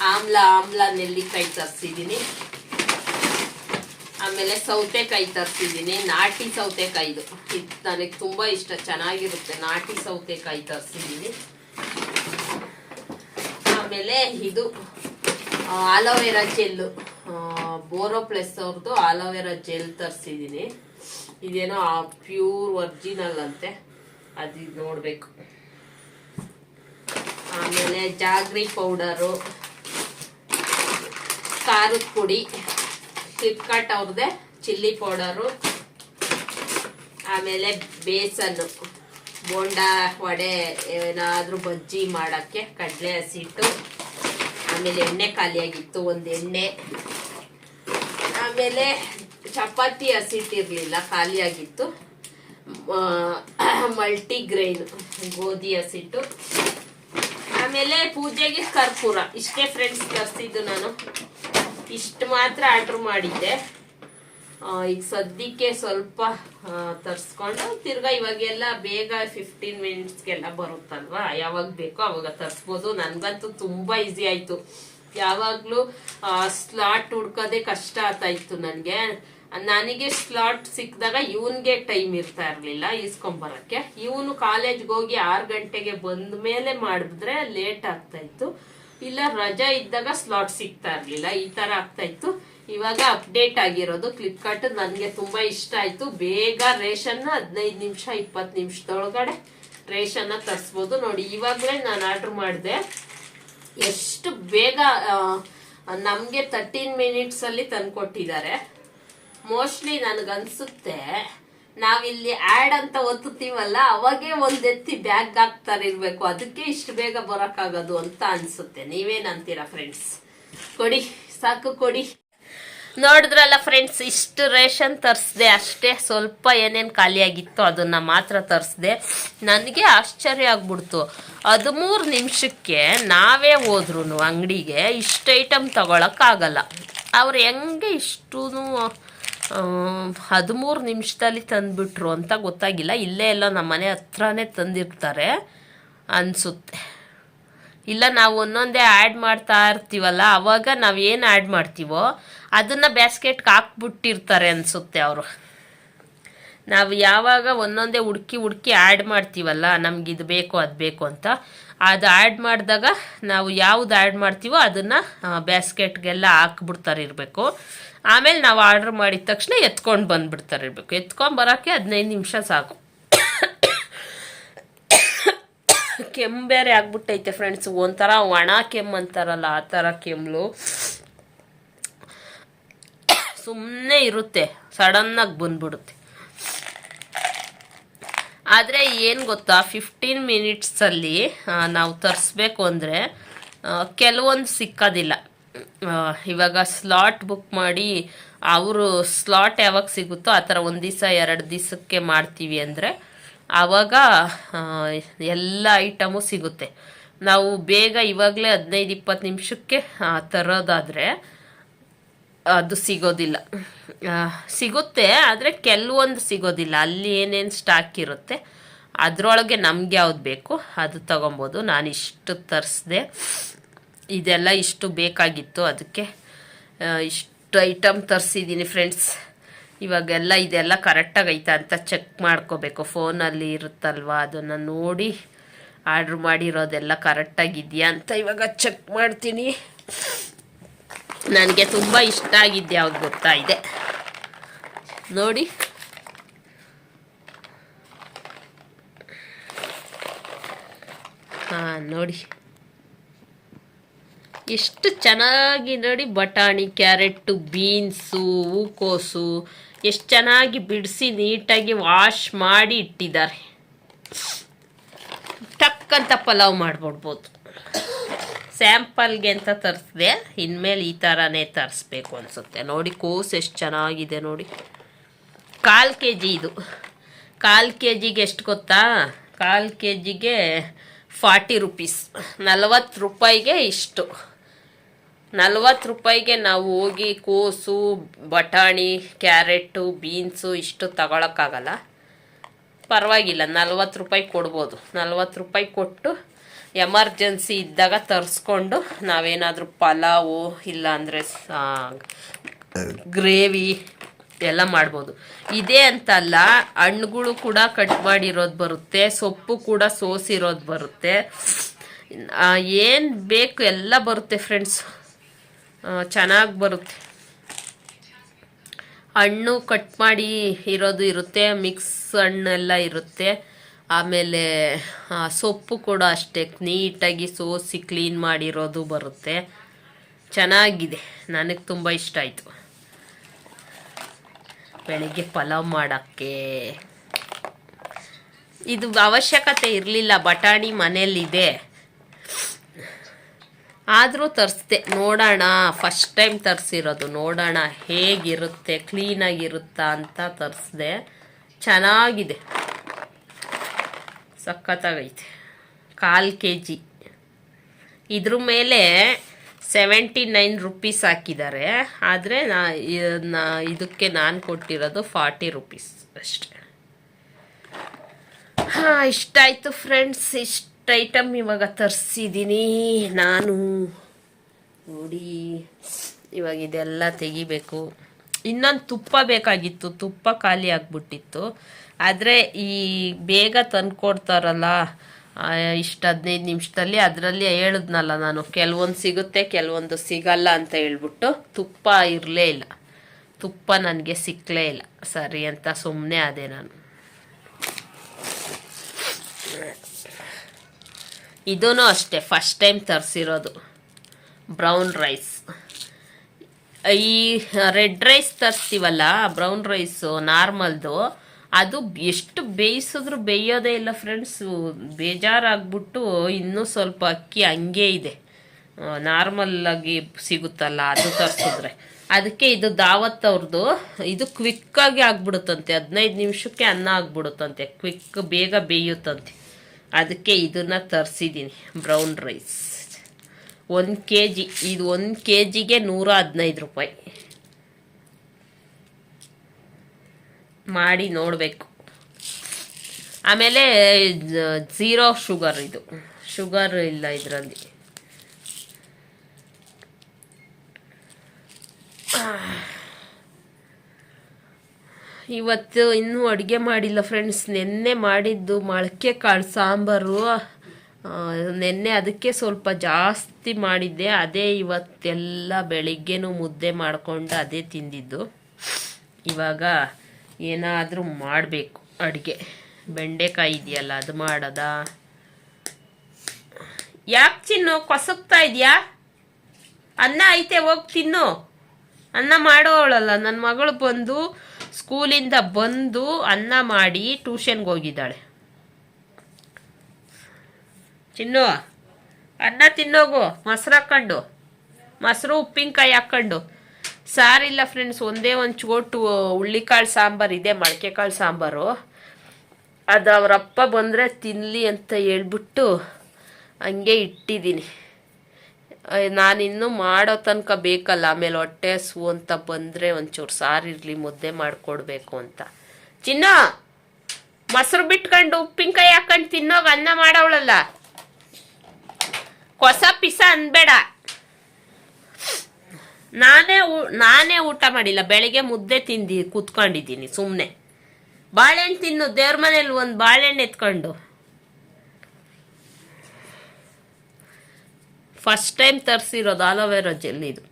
ಆಮ್ಲ ಆಮ್ಲ ನೆಲ್ಲಿಕಾಯಿ ತರಿಸಿದ್ದೀನಿ. ಆಮೇಲೆ ಸೌತೆಕಾಯಿ ತರಿಸಿದ್ದೀನಿ. ನಾಟಿ ಸೌತೆಕಾಯಿದು. ಇದು ನನಗೆ ತುಂಬ ಇಷ್ಟ. ಚೆನ್ನಾಗಿರುತ್ತೆ. ನಾಟಿ ಸೌತೆಕಾಯಿ ತರಿಸಿದ್ದೀನಿ. ಆಮೇಲೆ ಇದು aloe vera gel. Boro Plus ಅವ್ರದ್ದು ಆಲೋವೆರಾ ಜೆಲ್ ತರಿಸಿದ್ದೀನಿ. ಇದೇನೋ ಪ್ಯೂರ್ ಒರ್ಜಿನಲ್ ಅಂತೆ. ಅದು ನೋಡಬೇಕು. ಆಮೇಲೆ ಜಾಗ್ರಿ ಪೌಡರು, ಖಾರದ ಪುಡಿ ಫ್ಲಿಪ್ಕಾರ್ಟ್ ಅವ್ರದೇ ಚಿಲ್ಲಿ ಪೌಡರು, ಆಮೇಲೆ ಬೇಸನ್ನು, ಬೋಂಡ, ವಡೆ, ಏನಾದರೂ ಬಜ್ಜಿ ಮಾಡೋಕ್ಕೆ ಕಡಲೆ ಹಸಿಟ್ಟು, ಆಮೇಲೆ ಎಣ್ಣೆ ಖಾಲಿಯಾಗಿತ್ತು, ಒಂದು ಎಣ್ಣೆ. ಆಮೇಲೆ ಚಪಾತಿ ಹಸಿಟ್ಟಿರಲಿಲ್ಲ, ಖಾಲಿಯಾಗಿತ್ತು. ಮಲ್ಟಿ ಗ್ರೈನ್ ಗೋಧಿ ಹಸಿಟ್ಟು. ಆಮೇಲೆ ಪೂಜೆಗೆ ಕರ್ಪೂರ. ಇಷ್ಟೇ ಫ್ರೆಂಡ್ಸ್ ತರಿಸಿದ್ದು ನಾನು. ಇಷ್ಟು ಮಾತ್ರ ಆರ್ಡ್ರ್ ಮಾಡಿದ್ದೆ. ಈಗ ಸದ್ಯಕ್ಕೆ ಸ್ವಲ್ಪ ತರಿಸ್ಕೊಂಡು ತಿರ್ಗಾ ಇವಾಗೆಲ್ಲ ಬೇಗ ಫಿಫ್ಟೀನ್ ಮಿನಿಟ್ಸ್ಗೆಲ್ಲ ಬರುತ್ತಲ್ವಾ? ಯಾವಾಗ ಬೇಕೋ ಅವಾಗ ತರಿಸ್ಬೋದು. ನನಗಂತೂ ತುಂಬ ಈಸಿ ಆಯಿತು. ಯಾವಾಗಲೂ ಸ್ಲಾಟ್ ಹುಡ್ಕೋದೇ ಕಷ್ಟ ಆಗ್ತಾಯಿತ್ತು ನನಗೆ. ನನಗೆ ಸ್ಲಾಟ್ ಸಿಕ್ಕಿದಾಗ ಇವನ್ಗೆ ಟೈಮ್ ಇರ್ತಾ ಇರ್ಲಿಲ್ಲ ಇಸ್ಕೊಂಬರಕ್ಕೆ ಇವನು ಕಾಲೇಜ್ಗೆ ಹೋಗಿ ಆರು ಗಂಟೆಗೆ ಬಂದ ಮೇಲೆ ಮಾಡಿದ್ರೆ ಲೇಟ್ ಆಗ್ತಾ ಇತ್ತು. ಇಲ್ಲ, ರಜಾ ಇದ್ದಾಗ ಸ್ಲಾಟ್ ಸಿಗ್ತಾ ಇರಲಿಲ್ಲ, ಈ ತರ ಆಗ್ತಾ ಇತ್ತು. ಇವಾಗ ಅಪ್ಡೇಟ್ ಆಗಿರೋದು ಫ್ಲಿಪ್ಕಾರ್ಟ್ ನನಗೆ ತುಂಬಾ ಇಷ್ಟ ಆಯ್ತು. ಬೇಗ ರೇಷನ್ ಹದಿನೈದು ನಿಮಿಷ, ಇಪ್ಪತ್ತು ನಿಮಿಷದೊಳಗಡೆ ರೇಷನ್ನ ತರಿಸ್ಬೋದು. ನೋಡಿ, ಇವಾಗಲೇ ನಾನು ಆರ್ಡರ್ ಮಾಡಿದೆ. ಎಷ್ಟು ಬೇಗ ನಮಗೆ ತರ್ಟೀನ್ ಮಿನಿಟ್ಸ್ ಅಲ್ಲಿ ತಂದ್ಕೊಟ್ಟಿದ್ದಾರೆ. ಮೋಸ್ಟ್ಲಿ ನನಗನ್ಸುತ್ತೆ, ನಾವಿಲ್ಲಿ ಆಡ್ ಅಂತ ಒತ್ತುತ್ತೀವಲ್ಲ, ಅವಾಗೆ ಒಂದೆತ್ತಿ ಬ್ಯಾಗ್ ಹಾಕ್ತಾರೆ ಇರ್ಬೇಕು ಅದಕ್ಕೆ ಇಷ್ಟು ಬೇಗ ಬರೋಕ್ಕಾಗೋದು ಅಂತ ಅನ್ಸುತ್ತೆ. ನೀವೇನಂತೀರಾ ಫ್ರೆಂಡ್ಸ್ ಕೊಡಿ, ಸಾಕು ಕೊಡಿ. ನೋಡಿದ್ರಲ್ಲ ಫ್ರೆಂಡ್ಸ್ ಇಷ್ಟು ರೇಷನ್ ತರಿಸ್ದೆ ಅಷ್ಟೇ. ಸ್ವಲ್ಪ ಏನೇನು ಖಾಲಿಯಾಗಿತ್ತು ಅದನ್ನ ಮಾತ್ರ ತರಿಸ್ದೆ. ನನಗೆ ಆಶ್ಚರ್ಯ ಆಗ್ಬಿಡ್ತು. ಹದಿಮೂರು ನಿಮಿಷಕ್ಕೆ ನಾವೇ ಹೋದ್ರು ಅಂಗಡಿಗೆ ಇಷ್ಟು ಐಟಮ್ ತಗೊಳಕ್ಕಾಗಲ್ಲ. ಅವ್ರು ಹೆಂಗೆ ಇಷ್ಟೂ ಹದಿಮೂರು ನಿಮಿಷದಲ್ಲಿ ತಂದುಬಿಟ್ರು ಅಂತ ಗೊತ್ತಾಗಿಲ್ಲ. ಇಲ್ಲೇ ಎಲ್ಲ ನಮ್ಮ ಮನೆ ಹತ್ರನೇ ತಂದಿರ್ತಾರೆ ಅನಿಸುತ್ತೆ. ಇಲ್ಲ, ನಾವು ಒಂದೊಂದೇ ಆ್ಯಡ್ ಮಾಡ್ತಾ ಇರ್ತೀವಲ್ಲ, ಅವಾಗ ನಾವು ಏನು ಆ್ಯಡ್ ಮಾಡ್ತೀವೋ ಅದನ್ನು ಬ್ಯಾಸ್ಕೆಟ್ಗೆ ಹಾಕ್ಬಿಟ್ಟಿರ್ತಾರೆ ಅನಿಸುತ್ತೆ ಅವರು. ನಾವು ಯಾವಾಗ ಒಂದೊಂದೇ ಹುಡುಕಿ ಹುಡುಕಿ ಆ್ಯಡ್ ಮಾಡ್ತೀವಲ್ಲ, ನಮ್ಗೆ ಇದು ಬೇಕು, ಅದು ಬೇಕು ಅಂತ, ಅದು ಆ್ಯಡ್ ಮಾಡಿದಾಗ ನಾವು ಯಾವ್ದು ಆ್ಯಡ್ ಮಾಡ್ತೀವೋ ಅದನ್ನು ಬ್ಯಾಸ್ಕೆಟ್ಗೆಲ್ಲ ಹಾಕ್ಬಿಡ್ತಾರೆ ಇರಬೇಕು ಆಮೇಲೆ ನಾವು ಆರ್ಡ್ರ್ ಮಾಡಿದ ತಕ್ಷಣ ಎತ್ಕೊಂಡು ಬಂದ್ಬಿಡ್ತಾರೆ ಇರಬೇಕು. ಎತ್ಕೊಂಡು ಬರೋಕ್ಕೆ ಹದಿನೈದು ನಿಮಿಷ ಸಾಕು. ಕೆಮ್ಮು ಬೇರೆ ಆಗ್ಬಿಟ್ಟೈತೆ ಫ್ರೆಂಡ್ಸ್ ಒಂಥರ ಒಣ ಕೆಮ್ಮು ಅಂತಾರಲ್ಲ, ಆ ಥರ ಕೆಮ್ಮಲು ಸುಮ್ಮನೆ ಇರುತ್ತೆ ಸಡನ್ನಾಗಿ ಬಂದ್ಬಿಡುತ್ತೆ. ಆದರೆ ಏನು ಗೊತ್ತಾ ಫಿಫ್ಟೀನ್ ಮಿನಿಟ್ಸಲ್ಲಿ ನಾವು ತರಿಸ್ಬೇಕು ಅಂದರೆ ಕೆಲವೊಂದು ಸಿಕ್ಕೋದಿಲ್ಲ. ಇವಾಗ ಸ್ಲಾಟ್ ಬುಕ್ ಮಾಡಿ ಅವರು ಸ್ಲಾಟ್ ಯಾವಾಗ ಸಿಗುತ್ತೋ ಆ ಥರ ಒಂದು ದಿವಸ, ಎರಡು ದಿವಸಕ್ಕೆ ಮಾಡ್ತೀವಿ ಅಂದರೆ ಆವಾಗ ಎಲ್ಲ ಐಟಮು ಸಿಗುತ್ತೆ. ನಾವು ಬೇಗ ಇವಾಗಲೇ ಹದಿನೈದು, ಇಪ್ಪತ್ತು ನಿಮಿಷಕ್ಕೆ ತರೋದಾದರೆ ಅದು ಸಿಗೋದಿಲ್ಲ. ಸಿಗುತ್ತೆ, ಆದರೆ ಕೆಲವೊಂದು ಸಿಗೋದಿಲ್ಲ. ಅಲ್ಲಿ ಏನೇನು ಸ್ಟಾಕ್ ಇರುತ್ತೆ, ಅದರೊಳಗೆ ನಮ್ಗೆ ಯಾವ್ದು ಬೇಕು ಅದು ತಗೊಬೋದು. ನಾನು ಇಷ್ಟು ತರಿಸ್ದೆ. ಇದೆಲ್ಲ ಇಷ್ಟು ಬೇಕಾಗಿತ್ತು ಅದಕ್ಕೆ ಇಷ್ಟು ಐಟಮ್ ತರಿಸಿದ್ದೀನಿ ಫ್ರೆಂಡ್ಸ್ ಇವಾಗೆಲ್ಲ ಇದೆಲ್ಲ ಕರೆಕ್ಟಾಗಿ ಐತಾ ಅಂತ ಚೆಕ್ ಮಾಡ್ಕೋಬೇಕು. ಫೋನಲ್ಲಿ ಇರುತ್ತಲ್ವ? ಅದನ್ನು ನೋಡಿ ಆರ್ಡ್ರ್ ಮಾಡಿರೋದೆಲ್ಲ ಕರೆಕ್ಟಾಗಿದೆಯಾ ಅಂತ ಇವಾಗ ಚೆಕ್ ಮಾಡ್ತೀನಿ. ನನಗೆ ತುಂಬ ಇಷ್ಟ ಆಗಿದ್ದೆ ಯಾವ್ದು ಗೊತ್ತಾ ಇದೆ. ನೋಡಿ. ಹಾಂ, ನೋಡಿ. ಎಷ್ಟು ಚೆನ್ನಾಗಿ ನೋಡಿ ಬಟಾಣಿ ಕ್ಯಾರೆಟು ಬೀನ್ಸು, ಹೂಕೋಸು, ಎಷ್ಟು ಚೆನ್ನಾಗಿ ಬಿಡಿಸಿ ನೀಟಾಗಿ ವಾಶ್ ಮಾಡಿ ಇಟ್ಟಿದ್ದಾರೆ. ಟಕ್ ಅಂತ ಪಲಾವ್ ಮಾಡಿಬಿಡ್ಬೋದು. ಸ್ಯಾಂಪಲ್ಗೆ ಅಂತ ತರಿಸಿದೆ. ಇನ್ಮೇಲೆ ಈ ಥರನೇ ತರಿಸ್ಬೇಕು ಅನಿಸುತ್ತೆ. ನೋಡಿ ಕೋಸು ಎಷ್ಟು ಚೆನ್ನಾಗಿದೆ ನೋಡಿ. ಕಾಲು ಕೆ ಜಿ ಇದು. ಕಾಲು ಕೆ ಜಿಗೆ ಎಷ್ಟು ಗೊತ್ತಾ? ಕಾಲು ಕೆ ಜಿಗೆ ಫಾರ್ಟಿ ರುಪೀಸ್. ನಲ್ವತ್ತು ರೂಪಾಯಿಗೆ ಇಷ್ಟು. ನಲ್ವತ್ತು ರೂಪಾಯಿಗೆ ನಾವು ಹೋಗಿ ಕೋಸು, ಬಟಾಣಿ ಕ್ಯಾರೆಟು ಬೀನ್ಸು ಇಷ್ಟು ತಗೊಳಕ್ಕಾಗಲ್ಲ. ಪರವಾಗಿಲ್ಲ, ನಲ್ವತ್ತು ರೂಪಾಯಿ ಕೊಡ್ಬೋದು. ನಲ್ವತ್ತು ರೂಪಾಯಿ ಕೊಟ್ಟು ಎಮರ್ಜೆನ್ಸಿ ಇದ್ದಾಗ ತರಿಸ್ಕೊಂಡು ನಾವೇನಾದರೂ ಪಲಾವು ಇಲ್ಲಾಂದರೆ ಗ್ರೇವಿ ಎಲ್ಲ ಮಾಡ್ಬೋದು. ಇದೇ ಅಂತಲ್ಲ, ಹಣ್ಣುಗಳು ಕೂಡ ಕಟ್ ಮಾಡಿರೋದು ಬರುತ್ತೆ, ಸೊಪ್ಪು ಕೂಡ ಸೋಸಿರೋದು ಬರುತ್ತೆ. ಏನು ಬೇಕು ಎಲ್ಲ ಬರುತ್ತೆ ಫ್ರೆಂಡ್ಸ್ ಚೆನ್ನಾಗಿ ಬರುತ್ತೆ. ಹಣ್ಣು ಕಟ್ ಮಾಡಿ ಇರೋದು ಇರುತ್ತೆ ಮಿಕ್ಸ್ ಹಣ್ಣೆಲ್ಲ ಇರುತ್ತೆ. ಆಮೇಲೆ ಸೊಪ್ಪು ಕೂಡ ಅಷ್ಟೇ, ನೀಟಾಗಿ ಸೋಸಿ ಕ್ಲೀನ್ ಮಾಡಿರೋದು ಬರುತ್ತೆ. ಚೆನ್ನಾಗಿದೆ, ನನಗೆ ತುಂಬ ಇಷ್ಟ ಆಯಿತು. ಬೆಳಿಗ್ಗೆ ಪಲಾವ್ ಮಾಡೋಕ್ಕೆ. ಇದು ಅವಶ್ಯಕತೆ ಇರಲಿಲ್ಲ, ಬಟಾಣಿ ಮನೇಲಿದೆ. ಆದರೂ ತರಿಸ್ದೆ. ನೋಡೋಣ ಫಸ್ಟ್ ಟೈಮ್ ತರಿಸಿರೋದು. ನೋಡೋಣ ಹೇಗಿರುತ್ತೆ ಕ್ಲೀನಾಗಿರುತ್ತಾ ಅಂತ ತರಿಸ್ದೆ. ಚೆನ್ನಾಗಿದೆ. ಸಖತ್ತಾಗೈತೆ. ಕಾಲು ಕೆ ಜಿ ಇದ್ರ ಮೇಲೆ ಸೆವೆಂಟಿ ನೈನ್ ರುಪೀಸ್ ಹಾಕಿದ್ದಾರೆ. ಆದರೆ ನಾ ಇದಕ್ಕೆ ನಾನು ಕೊಟ್ಟಿರೋದು ಫಾರ್ಟಿ ರುಪೀಸ್ ಅಷ್ಟೇ. ಹಾಂ, ಇಷ್ಟಾಯಿತು ಫ್ರೆಂಡ್ಸ್ ಇಷ್ಟು ಐಟಮ್ ಇವಾಗ ತರಿಸಿದ್ದೀನಿ ನಾನು. ನೋಡಿ, ಇವಾಗ ಇದೆಲ್ಲ ತೆಗಿಬೇಕು. ಇನ್ನೊಂದು ತುಪ್ಪ ಬೇಕಾಗಿತ್ತು. ತುಪ್ಪ ಖಾಲಿ ಆಗಿಬಿಟ್ಟಿತ್ತು. ಆದರೆ ಈ ಬೇಗ ತಂದು ಕೊಡ್ತಾರಲ್ಲ ಇಷ್ಟು ಹದಿನೈದು ನಿಮಿಷದಲ್ಲಿ ಅದರಲ್ಲಿ ಹೇಳಿದ್ನಲ್ಲ ನಾನು, ಕೆಲವೊಂದು ಸಿಗುತ್ತೆ, ಕೆಲವೊಂದು ಸಿಗಲ್ಲ ಅಂತ ಹೇಳ್ಬಿಟ್ಟು ತುಪ್ಪ ಇರಲೇ ಇಲ್ಲ. ತುಪ್ಪ ನನಗೆ ಸಿಕ್ಕಲೇ ಇಲ್ಲ. ಸರಿ ಅಂತ ಸುಮ್ಮನೆ ಅದೇ ನಾನು. ಇದೂ ಅಷ್ಟೇ ಫಸ್ಟ್ ಟೈಮ್ ತರಿಸಿರೋದು. ಬ್ರೌನ್ ರೈಸ್ ಈ ರೆಡ್ ರೈಸ್ ತರಿಸ್ತೀವಲ್ಲ ಬ್ರೌನ್ ರೈಸು ನಾರ್ಮಲ್ದು, ಅದು ಎಷ್ಟು ಬೇಯಿಸಿದ್ರು ಬೇಯೋದೇ ಇಲ್ಲ ಫ್ರೆಂಡ್ಸು ಬೇಜಾರಾಗ್ಬಿಟ್ಟು ಇನ್ನೂ ಸ್ವಲ್ಪ ಅಕ್ಕಿ ಹಂಗೆ ಇದೆ. ನಾರ್ಮಲ್ಲಾಗಿ ಸಿಗುತ್ತಲ್ಲ, ಅದು ತರಿಸಿದ್ರೆ. ಅದಕ್ಕೆ ಇದು ದಾವತ್ ಅವ್ರದ್ದು ಇದು ಕ್ವಿಕ್ಕಾಗಿ ಆಗ್ಬಿಡುತ್ತಂತೆ, ಹದಿನೈದು ನಿಮಿಷಕ್ಕೆ ಅನ್ನ ಆಗ್ಬಿಡುತ್ತಂತೆ ಕ್ವಿಕ್ ಬೇಗ ಬೇಯುತ್ತಂತೆ. ಅದಕ್ಕೆ ಇದನ್ನ ತರಿಸಿದ್ದೀನಿ ಬ್ರೌನ್ ರೈಸ್ ಒಂದು ಕೆ ಜಿ ಇದು ಒಂದು ಕೆ ಜಿಗೆ ನೂರ ಹದಿನೈದು ರೂಪಾಯಿ. ಮಾಡಿ ನೋಡಬೇಕು. ಆಮೇಲೆ ಝೀರೋ ಶುಗರ್ ಇದು. ಶುಗರ್ ಇಲ್ಲ ಇದರಲ್ಲಿ. ಇವತ್ತು ಇನ್ನೂ ಅಡುಗೆ ಮಾಡಿಲ್ಲ ಫ್ರೆಂಡ್ಸ್ ನೆನ್ನೆ ಮಾಡಿದ್ದು ಮೊಳಕೆ ಕಾಳು ಸಾಂಬಾರು. ನೆನ್ನೆ ಅದಕ್ಕೆ ಸ್ವಲ್ಪ ಜಾಸ್ತಿ ಮಾಡಿದ್ದೆ. ಅದೇ ಇವತ್ತೆಲ್ಲ ಬೆಳಿಗ್ಗೆನೂ ಮುದ್ದೆ ಮಾಡಿಕೊಂಡು ಅದೇ ತಿಂದಿದ್ದು. ಇವಾಗ ಏನಾದರೂ ಮಾಡಬೇಕು ಅಡುಗೆ. ಬೆಂಡೆಕಾಯಿ ಇದೆಯಲ್ಲ, ಅದು ಮಾಡೋದಾ? ಯಾಕೆ ಚಿನ್ನು? ಕೊಸಕ್ತಾ ಇದೆಯಾ? ಅನ್ನ ಐತೆ, ಹೋಗಿ ತಿನ್ನು. ಅನ್ನ ಮಾಡೋವಳಲ್ಲ. ನನ್ನ ಮಗಳು ಬಂದು ಸ್ಕೂಲಿಂದ ಬಂದು ಅನ್ನ ಮಾಡಿ ಟ್ಯೂಷನ್ಗೆ ಹೋಗಿದ್ದಾಳೆ. ಚಿನ್ನು, ಅನ್ನ ತಿನ್ನೋಗು, ಮೊಸರು ಹಾಕ್ಕೊಂಡು, ಮೊಸರು, ಉಪ್ಪಿನಕಾಯಿ ಹಾಕ್ಕೊಂಡು. ಸಾರಿಲ್ಲ ಫ್ರೆಂಡ್ಸ್ ಒಂದೇ ಒಂದು ಚೋಟು ಹುಳ್ಳಿಕಾಳು ಸಾಂಬಾರು, ಇದೆ ಮೊಳಕೆ ಕಾಳು ಸಾಂಬಾರು. ಅದು ಅವರಪ್ಪ ಬಂದರೆ ತಿನ್ನಲಿ ಅಂತ ಹೇಳ್ಬಿಟ್ಟು ಹಂಗೆ ಇಟ್ಟಿದ್ದೀನಿ. ನಾನು ಇನ್ನೂ ಮಾಡೋ ತನಕ ಬೇಕಲ್ಲ. ಆಮೇಲೆ ಹೊಟ್ಟೆ ಹಸು ಅಂತ ಬಂದರೆ ಒಂಚೂರು ಸಾರಿರಲಿ ಮುದ್ದೆ ಮಾಡಿಕೊಡ್ಬೇಕು ಅಂತ. ಚಿನ್ನ, ಮೊಸರು ಬಿಟ್ಕೊಂಡು ಉಪ್ಪಿನಕಾಯಿ ಹಾಕೊಂಡು ತಿನ್ನೋಗ ಅನ್ನ ಮಾಡೋವಳಲ್ಲ. ಕೊಸ ಪಿಸ ಅನ್ಬೇಡ. ನಾನೇ ನಾನೇ ಊಟ ಮಾಡಿಲ್ಲ. ಬೆಳಿಗ್ಗೆ ಮುದ್ದೆ ತಿಂದು, ಕೂತ್ಕೊಂಡಿದ್ದೀನಿ ಸುಮ್ಮನೆ ಬಾಳೆಹಣ್ಣು ತಿನ್ನು, ದೇವ್ರ ಮನೇಲಿ ಒಂದು ಬಾಳೆಹಣ್ಣು ಎತ್ಕೊಂಡು. ಫಸ್ಟ್ ಟೈಮ್ ತರಿಸಿರೋದು ಆಲೋವೆರಾ ಜೆಲ್ ಇದು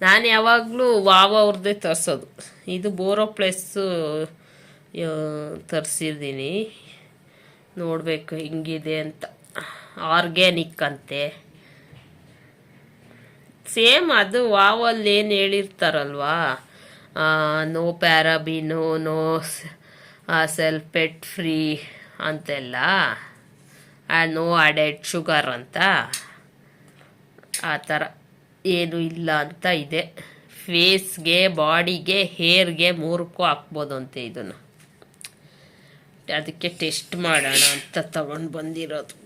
ನಾನು ಯಾವಾಗಲೂ ವಾವ ಅವ್ರದ್ದೇ ತರಿಸೋದು. ಇದು ಬೋರೋ ಪ್ಲೇಸು ತರಿಸಿದ್ದೀನಿ ನೋಡಬೇಕು ಹಿಂಗಿದೆ ಅಂತ. ಆರ್ಗ್ಯಾನಿಕ್ ಅಂತೆ. ಸೇಮ್ ಅದು ವಾವಲ್ಲಿ ಏನು ಹೇಳಿರ್ತಾರಲ್ವಾ? No paraben, no sulphate free ಅಂತೆಲ್ಲ. ನೋ ಆಡೆಡ್ ಶುಗರ್ ಅಂತ. ಆ ಥರ ಏನು ಇಲ್ಲ ಅಂತ ಇದೆ. ಫೇಸ್ಗೆ, ಬಾಡಿಗೆ, ಹೇರ್ಗೆ ಮೂರಕ್ಕೂ ಹಾಕ್ಬೋದು ಅಂತೆ ಇದನ್ನು. ಅದಕ್ಕೆ ಟೆಸ್ಟ್ ಮಾಡೋಣ ಅಂತ ತಗೊಂಡು ಬಂದಿರೋದು.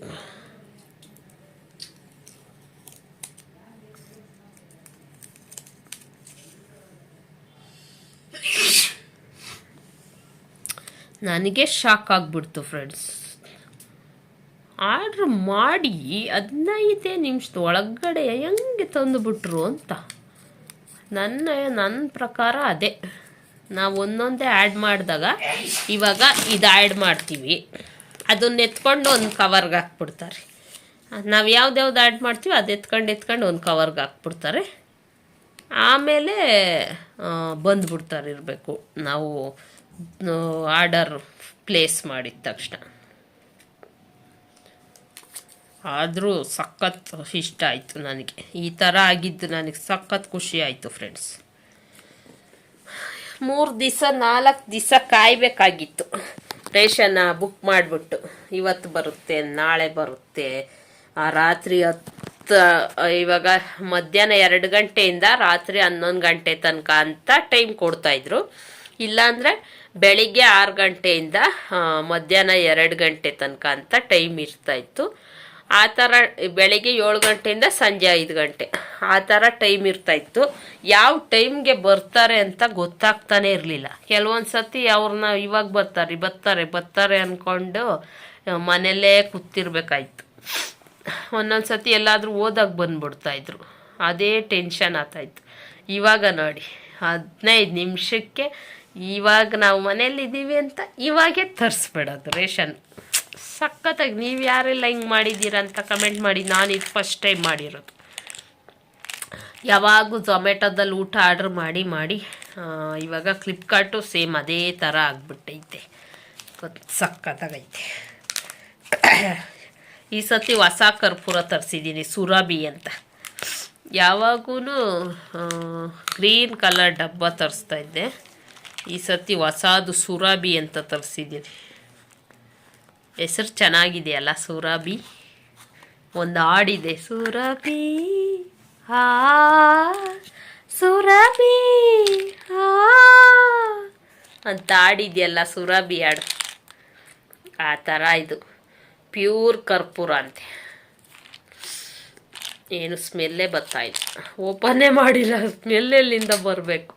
ನನಗೆ ಶಾಕ್ ಆಗಿಬಿಡ್ತು ಫ್ರೆಂಡ್ಸ್. ಆರ್ಡ್ರ್ ಮಾಡಿ ಹದಿನೈದೇ ನಿಮಿಷದ ಒಳಗಡೆ ಹೆಂಗೆ ತಂದುಬಿಟ್ರು ಅಂತ? ನನ್ನ ನನ್ನ ಪ್ರಕಾರ ಅದೇ. ನಾವು ಒಂದೊಂದೇ ಆ್ಯಡ್ ಮಾಡಿದಾಗ ಇವಾಗ ಇದು ಆ್ಯಡ್ ಮಾಡ್ತೀವಿ. ಅದನ್ನ ಎತ್ಕೊಂಡು ಒಂದು ಕವರ್ಗೆ ಹಾಕ್ಬಿಡ್ತಾರೆ. ನಾವು ಯಾವ್ದು ಆ್ಯಡ್ ಮಾಡ್ತೀವಿ ಅದು ಎತ್ಕೊಂಡು ಎತ್ಕೊಂಡು ಒಂದು ಕವರ್ಗೆ ಹಾಕ್ಬಿಡ್ತಾರೆ. ಆಮೇಲೆ ಬಂದ್ಬಿಡ್ತಾರೆ ಇರಬೇಕು ನಾವು ಆರ್ಡರ್ ಪ್ಲೇಸ್ ಮಾಡಿದ ತಕ್ಷಣ. ಆದರೂ ಸಖತ್ ಇಷ್ಟ ಆಯಿತು ನನಗೆ. ಈ ಥರ ಆಗಿದ್ದು ನನಗೆ ಸಖತ್ ಖುಷಿ ಆಯಿತು ಫ್ರೆಂಡ್ಸ್ ಮೂರು ದಿವಸ, ನಾಲ್ಕು ದಿವಸ ಕಾಯಬೇಕಾಗಿತ್ತು. ರೇಷನ್ನ ಬುಕ್ ಮಾಡಿಬಿಟ್ಟು, ಇವತ್ತು ಬರುತ್ತೆ, ನಾಳೆ ಬರುತ್ತೆ. ಆ ರಾತ್ರಿ ಹತ್ತು, ಇವಾಗ ಮಧ್ಯಾಹ್ನ ಎರಡು ಗಂಟೆಯಿಂದ ರಾತ್ರಿ ಹನ್ನೊಂದು ಗಂಟೆ ತನಕ ಅಂತ ಟೈಮ್ ಕೊಡ್ತಾಯಿದ್ರು ಇಲ್ಲಾಂದರೆ ಬೆಳಿಗ್ಗೆ ಆರು ಗಂಟೆಯಿಂದ ಮಧ್ಯಾಹ್ನ ಎರಡು ಗಂಟೆ ತನಕ ಅಂತ ಟೈಮ್ ಇರ್ತಾಯಿತ್ತು ಆ ಥರ ಬೆಳಿಗ್ಗೆ ಏಳು ಗಂಟೆಯಿಂದ ಸಂಜೆ ಐದು ಗಂಟೆ. ಆ ಥರ ಟೈಮ್ ಇರ್ತಾಯಿತ್ತು ಯಾವ ಟೈಮ್ಗೆ ಬರ್ತಾರೆ ಅಂತ ಗೊತ್ತಾಗ್ತಾನೆ ಇರಲಿಲ್ಲ. ಕೆಲವೊಂದು ಸತಿ ಅವ್ರನ್ನ ಇವಾಗ ಬರ್ತಾರೆ ಬರ್ತಾರೆ ಬರ್ತಾರೆ ಅಂದ್ಕೊಂಡು ಮನೆಯಲ್ಲೇ ಕೂತಿರ್ಬೇಕಾಯ್ತು. ಒಂದೊಂದು ಸತಿ ಎಲ್ಲಾದರೂ ಓದಾಗ ಬಂದ್ಬಿಡ್ತಾಯಿದ್ರು ಅದೇ ಟೆನ್ಷನ್ ಆಗ್ತಾಯಿತ್ತು ಇವಾಗ ನೋಡಿ, ಹದಿನೈದು ನಿಮಿಷಕ್ಕೆ ಇವಾಗ ನಾವು ಮನೇಲಿದ್ದೀವಿ ಅಂತ ಇವಾಗೇ ತರಿಸ್ಬಿಡೋದು ರೇಷನ್. ಸಖತ್ತಾಗಿ ನೀವು ಯಾರೆಲ್ಲ ಹಿಂಗೆ ಮಾಡಿದ್ದೀರ ಅಂತ ಕಮೆಂಟ್ ಮಾಡಿ, ನಾನು ಇದು ಫಸ್ಟ್ ಟೈಮ್ ಮಾಡಿರೋದು. ಯಾವಾಗೂ ಝೊಮ್ಯಾಟೋದಲ್ಲಿ ಊಟ ಆರ್ಡ್ರ್ ಮಾಡಿ ಮಾಡಿ ಇವಾಗ ಫ್ಲಿಪ್ಕಾರ್ಟು ಸೇಮ್ ಅದೇ ಥರ ಆಗ್ಬಿಟ್ಟೈತೆ. ಸಖತ್ತಾಗೈತೆ. ಈ ಸತಿ ಹೊಸ ಕರ್ಪೂರ ತರಿಸಿದ್ದೀನಿ ಸುರಾಬಿ ಅಂತ. ಯಾವಾಗೂ ಗ್ರೀನ್ ಕಲರ್ ಡಬ್ಬ ತರಿಸ್ತಾ ಇದ್ದೆ. ಈ ಸತಿ ಹೊಸದು ಸುರಾಬಿ ಅಂತ ತರಿಸಿದ್ದೀನಿ ಹೆಸರು ಚೆನ್ನಾಗಿದೆಯಲ್ಲ? ಸೂರಾಬಿ ಒಂದು ಹಾಡಿದೆ. ಸುರಭಿ ಹಾ ಸೂರಬಿ ಹಾ ಅಂತ ಹಾಡಿದೆಯಲ್ಲ ಸುರಭಿ ಹಾಡು. ಆ ಥರ ಇದು. ಪ್ಯೂರ್ ಕರ್ಪೂರ ಅಂತೆ. ಏನು ಸ್ಮೆಲ್ಲೇ ಬರ್ತಾಯಿದೆ ಓಪನ್ನೇ ಮಾಡಿಲ್ಲ. ಸ್ಮೆಲ್ ಎಲ್ಲಿಂದ ಬರಬೇಕು?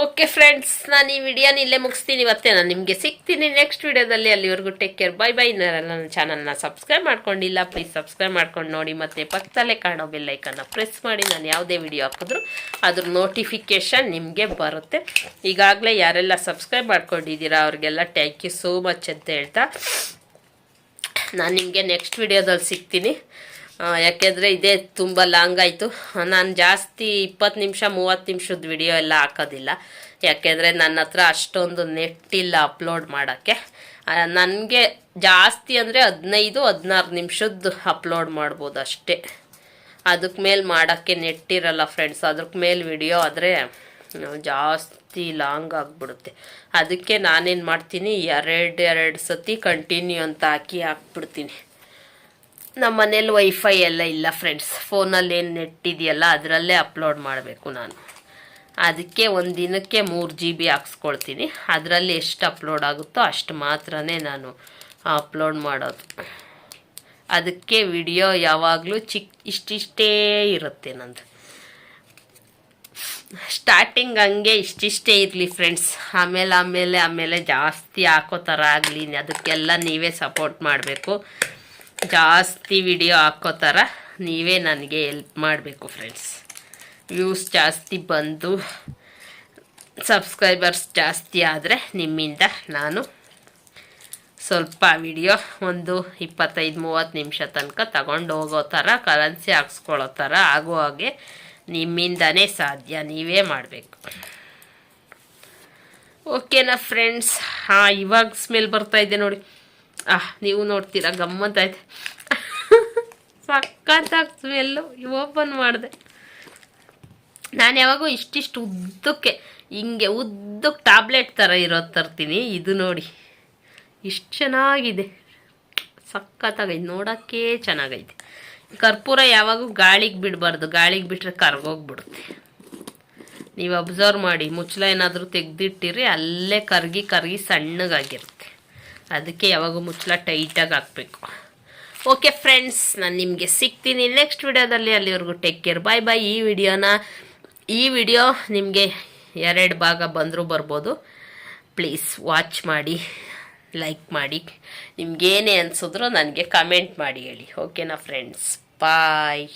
ಓಕೆ ಫ್ರೆಂಡ್ಸ್ ನಾನು ಈ ವಿಡಿಯೋನ ಇಲ್ಲೇ ಮುಗಿಸ್ತೀನಿ. ಇವತ್ತೇ ನಾನು ನಿಮಗೆ ಸಿಗ್ತೀನಿ ನೆಕ್ಸ್ಟ್ ವಿಡಿಯೋದಲ್ಲಿ. ಅಲ್ಲಿವರೆಗೂ ಟೇಕ್ ಕೇರ್ ಬೈ ಬೈ ನನ್ನ ಚಾನಲ್ನ ಸಬ್ಸ್ಕ್ರೈಬ್ ಮಾಡ್ಕೊಂಡಿಲ್ಲ ಪ್ಲೀಸ್ ಸಬ್ಸ್ಕ್ರೈಬ್ ಮಾಡ್ಕೊಂಡು ನೋಡಿ. ಮತ್ತು ಪಕ್ಕದಲ್ಲೇ ಕಾಣೋ ಬೆಲ್ಲೈಕನ್ನು ಪ್ರೆಸ್ ಮಾಡಿ. ನಾನು ಯಾವುದೇ ವಿಡಿಯೋ ಹಾಕಿದ್ರು ಅದ್ರ ನೋಟಿಫಿಕೇಷನ್ ನಿಮಗೆ ಬರುತ್ತೆ. ಈಗಾಗಲೇ ಯಾರೆಲ್ಲ ಸಬ್ಸ್ಕ್ರೈಬ್ ಮಾಡ್ಕೊಂಡಿದ್ದೀರಾ, ಅವ್ರಿಗೆಲ್ಲ ಥ್ಯಾಂಕ್ ಯು ಸೋ ಮಚ್ ಅಂತ ಹೇಳ್ತಾ ನಾನು ನಿಮಗೆ ನೆಕ್ಸ್ಟ್ ವಿಡಿಯೋದಲ್ಲಿ ಸಿಗ್ತೀನಿ. ಯಾಕೆಂದರೆ ಇದೇ ತುಂಬ ಲಾಂಗ್ ಆಯಿತು. ನಾನು ಜಾಸ್ತಿ ಇಪ್ಪತ್ತು ನಿಮಿಷ, ಮೂವತ್ತು ನಿಮಿಷದ ವಿಡಿಯೋ ಎಲ್ಲ ಹಾಕೋದಿಲ್ಲ. ಯಾಕೆಂದರೆ ನನ್ನ ಹತ್ರ ಅಷ್ಟೊಂದು ನೆಟ್ ಇಲ್ಲ ಅಪ್ಲೋಡ್ ಮಾಡೋಕ್ಕೆ. ನನಗೆ ಜಾಸ್ತಿ ಅಂದರೆ ಹದಿನೈದು, ಹದಿನಾರು ನಿಮಿಷದ್ದು ಅಪ್ಲೋಡ್ ಮಾಡ್ಬೋದು ಅಷ್ಟೇ. ಅದಕ್ಕೆ ಮೇಲೆ ಮಾಡೋಕ್ಕೆ ನೆಟ್ ಇರಲ್ಲ ಫ್ರೆಂಡ್ಸ್ ಅದಕ್ಕೆ ಮೇಲೆ ವಿಡಿಯೋ ಆದರೆ ಜಾಸ್ತಿ ಲಾಂಗ್ ಆಗಿಬಿಡುತ್ತೆ. ಅದಕ್ಕೆ ನಾನೇನು ಮಾಡ್ತೀನಿ, ಎರಡು ಎರಡು ಸತಿ ಕಂಟಿನ್ಯೂ ಅಂತ ಹಾಕಿ ಹಾಕ್ಬಿಡ್ತೀನಿ. ನಮ್ಮ ಮನೇಲಿ ವೈಫೈ ಎಲ್ಲ ಇಲ್ಲ ಫ್ರೆಂಡ್ಸ್ ಫೋನಲ್ಲಿ ಏನು ನೆಟ್ ಇದೆಯಲ್ಲ, ಅದರಲ್ಲೇ ಅಪ್ಲೋಡ್ ಮಾಡಬೇಕು ನಾನು. ಅದಕ್ಕೆ ಒಂದು ದಿನಕ್ಕೆ ಮೂರು ಜಿ ಬಿ ಹಾಕ್ಸ್ಕೊಳ್ತೀನಿ. ಅದರಲ್ಲಿ ಎಷ್ಟು ಅಪ್ಲೋಡ್ ಆಗುತ್ತೋ ಅಷ್ಟು ಮಾತ್ರನೇ ನಾನು ಅಪ್ಲೋಡ್ ಮಾಡೋದು. ಅದಕ್ಕೆ ವಿಡಿಯೋ ಯಾವಾಗಲೂ ಚಿಕ್ಕ ಇಷ್ಟಿಷ್ಟೇ ಇರುತ್ತೆ ನಂದು. ಸ್ಟಾರ್ಟಿಂಗ್ ಹಂಗೆ ಇಷ್ಟಿಷ್ಟೇ ಇರಲಿ ಫ್ರೆಂಡ್ಸ್ ಆಮೇಲೆ ಆಮೇಲೆ ಆಮೇಲೆ ಜಾಸ್ತಿ ಹಾಕೋ ಥರ ಆಗಲಿ, ಅದಕ್ಕೆಲ್ಲ ನೀವೇ ಸಪೋರ್ಟ್ ಮಾಡಬೇಕು. ಜಾಸ್ತಿ ವಿಡಿಯೋ ಹಾಕೋ ಥರ ನೀವೇ ನನಗೆ ಹೆಲ್ಪ್ ಮಾಡಬೇಕು ಫ್ರೆಂಡ್ಸ್ ವ್ಯೂಸ್ ಜಾಸ್ತಿ ಬಂದು ಸಬ್ಸ್ಕ್ರೈಬರ್ಸ್ ಜಾಸ್ತಿ ಆದರೆ ನಿಮ್ಮಿಂದ ನಾನು ಸ್ವಲ್ಪ ವಿಡಿಯೋ ಒಂದು ಇಪ್ಪತ್ತೈದು, ಮೂವತ್ತು ನಿಮಿಷ ತನಕ ತಗೊಂಡು ಹೋಗೋ ಥರ ಕರೆನ್ಸಿ ಹಾಕ್ಸ್ಕೊಳ್ಳೋ ಥರ ಆಗೋ ಹಾಗೆ ನಿಮ್ಮಿಂದನೇ ಸಾಧ್ಯ, ನೀವೇ ಮಾಡಬೇಕು. ಓಕೆನಾ ಫ್ರೆಂಡ್ಸ್ ಹಾಂ ಇವಾಗ ಸ್ಮೆಲ್ ಬರ್ತಾ ಇದೆ ನೋಡಿ. ಆಹ್, ನೀವು ನೋಡ್ತೀರಾ ಗಮ್ಮತ್ತಾಯ್ತು ಸಕ್ಕತ್ತಾಗ್ತು ಸ್ಮೆಲ್ಲು ಓಪನ್ ಮಾಡಿದೆ. ನಾನು ಯಾವಾಗೂ ಇಷ್ಟಿಷ್ಟು ಉದ್ದಕ್ಕೆ, ಹಿಂಗೆ ಉದ್ದಕ್ಕೆ ಟ್ಯಾಬ್ಲೆಟ್ ಥರ ಇರೋದು ತರ್ತೀನಿ, ಇದು ನೋಡಿ. ಇಷ್ಟು ಚೆನ್ನಾಗಿದೆ. ಸಕ್ಕತ್ತಾಗೈತೆ ನೋಡೋಕ್ಕೆ ಚೆನ್ನಾಗೈತೆ. ಕರ್ಪೂರ ಯಾವಾಗೂ ಗಾಳಿಗೆ ಬಿಡಬಾರ್ದು, ಗಾಳಿಗೆ ಬಿಟ್ಟರೆ ಕರ್ಗೋಗ್ಬಿಡುತ್ತೆ. ನೀವು ಅಬ್ಸರ್ವ್ ಮಾಡಿ ಮುಚ್ಚಲ ಏನಾದರೂ ತೆಗೆದಿಟ್ಟಿರಿ, ಅಲ್ಲೇ ಕರ್ಗಿ ಕರ್ಗಿ ಸಣ್ಣಗಾಗಿರುತ್ತೆ. ಅದಕ್ಕೆ ಯಾವಾಗೂ ಮುಚ್ಚಲ ಟೈಟಾಗಿ ಹಾಕಬೇಕು. ಓಕೆ ಫ್ರೆಂಡ್ಸ್ ನಾನು ನಿಮಗೆ ಸಿಗ್ತೀನಿ ನೆಕ್ಸ್ಟ್ ವಿಡಿಯೋದಲ್ಲಿ ಅಲ್ಲಿವರೆಗೂ ಟೇಕ್ ಕೇರ್ ಬಾಯ್ ಬಾಯ್ ಈ ವಿಡಿಯೋನ ಈ ವಿಡಿಯೋ ನಿಮಗೆ ಎರಡು ಭಾಗ ಬಂದರೂ ಬರ್ಬೋದು. ಪ್ಲೀಸ್ ವಾಚ್ ಮಾಡಿ ಲೈಕ್ ಮಾಡಿ. ನಿಮ್ಗೇನೇ ಅನಿಸಿದ್ರು ನನಗೆ ಕಮೆಂಟ್ ಮಾಡಿ ಹೇಳಿ. ಓಕೆನಾ ಫ್ರೆಂಡ್ಸ್ ಬಾಯ್